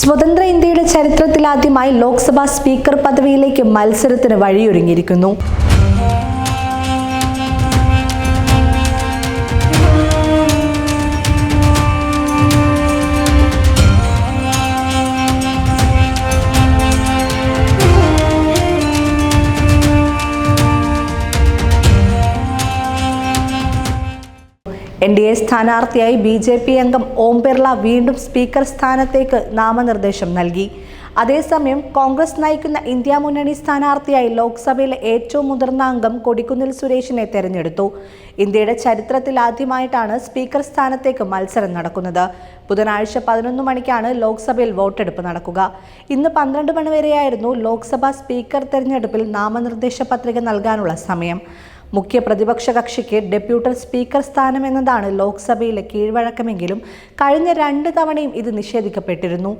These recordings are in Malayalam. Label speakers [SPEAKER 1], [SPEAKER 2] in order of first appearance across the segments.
[SPEAKER 1] സ്വതന്ത്ര ഇന്ത്യയുടെ ചരിത്രത്തിലാദ്യമായി ലോക്സഭാ സ്പീക്കർ പദവിയിലേക്ക് മത്സരത്തിന് വഴിയൊരുങ്ങിയിരിക്കുന്നു. എൻ ഡി എ സ്ഥാനാർത്ഥിയായി ബി ജെ പി അംഗം ഓം ബിർള വീണ്ടും സ്പീക്കർ സ്ഥാനത്തേക്ക് നാമനിർദ്ദേശം നൽകി. അതേസമയം കോൺഗ്രസ് നയിക്കുന്ന ഇന്ത്യ മുന്നണി സ്ഥാനാർത്ഥിയായി ലോക്സഭയിലെ ഏറ്റവും മുതിർന്ന അംഗം കൊടിക്കുന്നിൽ സുരേഷിനെ തെരഞ്ഞെടുത്തു. ഇന്ത്യയുടെ ചരിത്രത്തിൽ ആദ്യമായിട്ടാണ് സ്പീക്കർ സ്ഥാനത്തേക്ക് മത്സരം നടക്കുന്നത്. ബുധനാഴ്ച പതിനൊന്ന് മണിക്കാണ് ലോക്സഭയിൽ വോട്ടെടുപ്പ് നടക്കുക. ഇന്ന് പന്ത്രണ്ട് മണിവരെയായിരുന്നു ലോക്സഭാ സ്പീക്കർ തെരഞ്ഞെടുപ്പിൽ നാമനിർദ്ദേശ പത്രിക നൽകാനുള്ള സമയം. മുഖ്യ പ്രതിപക്ഷ കക്ഷിക്ക് ഡെപ്യൂട്ടി സ്പീക്കർ സ്ഥാനം എന്നതാണ് ലോക്സഭയിലെ കീഴ്വഴക്കമെങ്കിലും കഴിഞ്ഞ രണ്ട് തവണയും ഇത് നിഷേധിക്കപ്പെട്ടിരുന്നു.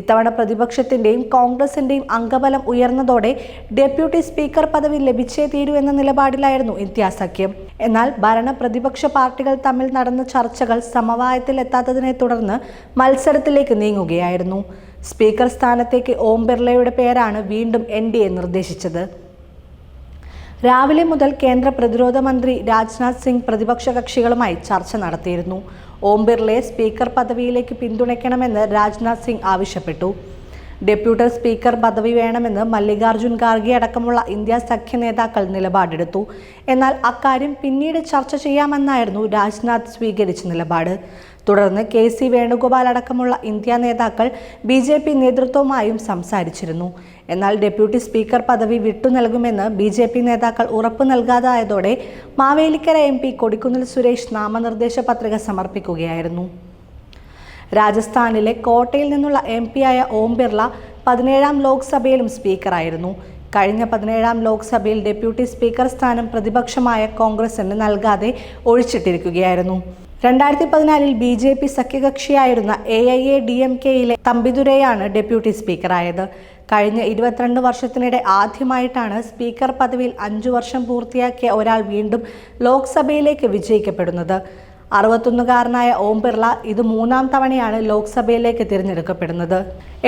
[SPEAKER 1] ഇത്തവണ പ്രതിപക്ഷത്തിന്റെയും കോൺഗ്രസിന്റെയും അംഗബലം ഉയർന്നതോടെ ഡെപ്യൂട്ടി സ്പീക്കർ പദവി ലഭിച്ചേ തീരൂ എന്ന നിലപാടിലായിരുന്നു ഇന്ത്യ സഖ്യം എന്നാൽ ഭരണ പ്രതിപക്ഷ പാർട്ടികൾ തമ്മിൽ നടന്ന ചർച്ചകൾ സമവായത്തിലെത്താത്തതിനെ തുടർന്ന് മത്സരത്തിലേക്ക് നീങ്ങുകയായിരുന്നു. സ്പീക്കർ സ്ഥാനത്തേക്ക് ഓം ബിർളയുടെ പേരാണ് വീണ്ടും എൻ നിർദ്ദേശിച്ചത്. രാവിലെ മുതൽ കേന്ദ്ര പ്രതിരോധ മന്ത്രി രാജ്നാഥ് സിംഗ് പ്രതിപക്ഷ കക്ഷികളുമായി ചർച്ച നടത്തിയിരുന്നു. ഓം ബിർളയെ സ്പീക്കർ പദവിയിലേക്ക് പിന്തുണയ്ക്കണമെന്ന് രാജ്നാഥ് സിംഗ് ആവശ്യപ്പെട്ടു. ഡെപ്യൂട്ടർ സ്പീക്കർ പദവി വേണമെന്ന് മല്ലികാർജുൻ ഖാർഗെ അടക്കമുള്ള ഇന്ത്യ സഖ്യ നേതാക്കൾ നിലപാടെടുത്തു. എന്നാൽ അക്കാര്യം പിന്നീട് ചർച്ച ചെയ്യാമെന്നായിരുന്നു രാജ്നാഥ് സ്വീകരിച്ച നിലപാട്. തുടർന്ന് കെ സി വേണുഗോപാൽ അടക്കമുള്ള ഇന്ത്യ നേതാക്കൾ ബി ജെ പി നേതൃത്വവുമായും സംസാരിച്ചിരുന്നു. എന്നാൽ ഡെപ്യൂട്ടി സ്പീക്കർ പദവി വിട്ടു നൽകുമെന്ന് ബി ജെ പി നേതാക്കൾ ഉറപ്പു നൽകാതായതോടെ മാവേലിക്കര എം പി കൊടിക്കുന്നിൽ സുരേഷ് നാമനിർദ്ദേശ പത്രിക സമർപ്പിക്കുകയായിരുന്നു. രാജസ്ഥാനിലെ കോട്ടയിൽ നിന്നുള്ള എം പിയായ ഓം ബിർള പതിനേഴാം ലോക്സഭയിലും സ്പീക്കറായിരുന്നു. കഴിഞ്ഞ പതിനേഴാം ലോക്സഭയിൽ ഡെപ്യൂട്ടി സ്പീക്കർ സ്ഥാനം പ്രതിപക്ഷമായ കോൺഗ്രസിന് നൽകാതെ ഒഴിച്ചിട്ടിരിക്കുകയായിരുന്നു. രണ്ടായിരത്തി പതിനാലിൽ B J P സഖ്യകക്ഷിയായിരുന്ന A I A D M കെയിലെ തമ്പിദുരയാണ് ഡെപ്യൂട്ടി സ്പീക്കറായത്. കഴിഞ്ഞ ഇരുപത്തിരണ്ട് വർഷത്തിനിടെ ആദ്യമായിട്ടാണ് സ്പീക്കർ പദവിയിൽ അഞ്ചു വർഷം പൂർത്തിയാക്കിയ ഒരാൾ വീണ്ടും ലോക്സഭയിലേക്ക് വിജയിക്കപ്പെടുന്നത്. അറുപത്തൊന്നുകാരനായ ഓം ബിർള ഇത് മൂന്നാം തവണയാണ് ലോക്സഭയിലേക്ക് തിരഞ്ഞെടുക്കപ്പെടുന്നത്.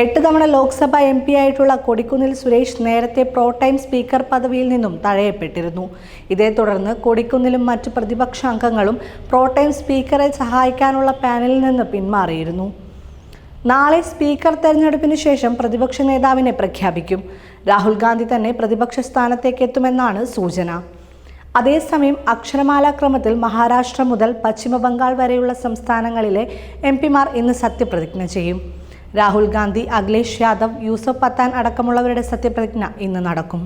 [SPEAKER 1] എട്ട് തവണ ലോക്സഭ എം പി ആയിട്ടുള്ള കൊടിക്കുന്നിൽ സുരേഷ് നേരത്തെ പ്രോ ടൈം സ്പീക്കർ പദവിയിൽ നിന്നും തഴയപ്പെട്ടിരുന്നു. ഇതേ തുടർന്ന് കൊടിക്കുന്നിലും മറ്റ് പ്രതിപക്ഷ അംഗങ്ങളും പ്രോ ടൈം സ്പീക്കറെ സഹായിക്കാനുള്ള പാനലിൽ നിന്ന് പിന്മാറിയിരുന്നു. നാളെ സ്പീക്കർ തെരഞ്ഞെടുപ്പിന് ശേഷം പ്രതിപക്ഷ നേതാവിനെ പ്രഖ്യാപിക്കും. രാഹുൽ ഗാന്ധി തന്നെ പ്രതിപക്ഷ സ്ഥാനത്തേക്ക് എത്തുമെന്നാണ് സൂചന. അതേസമയം അക്ഷരമാലാക്രമത്തിൽ മഹാരാഷ്ട്ര മുതൽ പശ്ചിമ ബംഗാൾ വരെയുള്ള സംസ്ഥാനങ്ങളിലെ എം പിമാർ ഇന്ന് സത്യപ്രതിജ്ഞ ചെയ്യും. രാഹുൽ ഗാന്ധി അഖിലേഷ് യാദവ് യൂസഫ് പത്താൻ അടക്കമുള്ളവരുടെ സത്യപ്രതിജ്ഞ ഇന്ന് നടക്കും.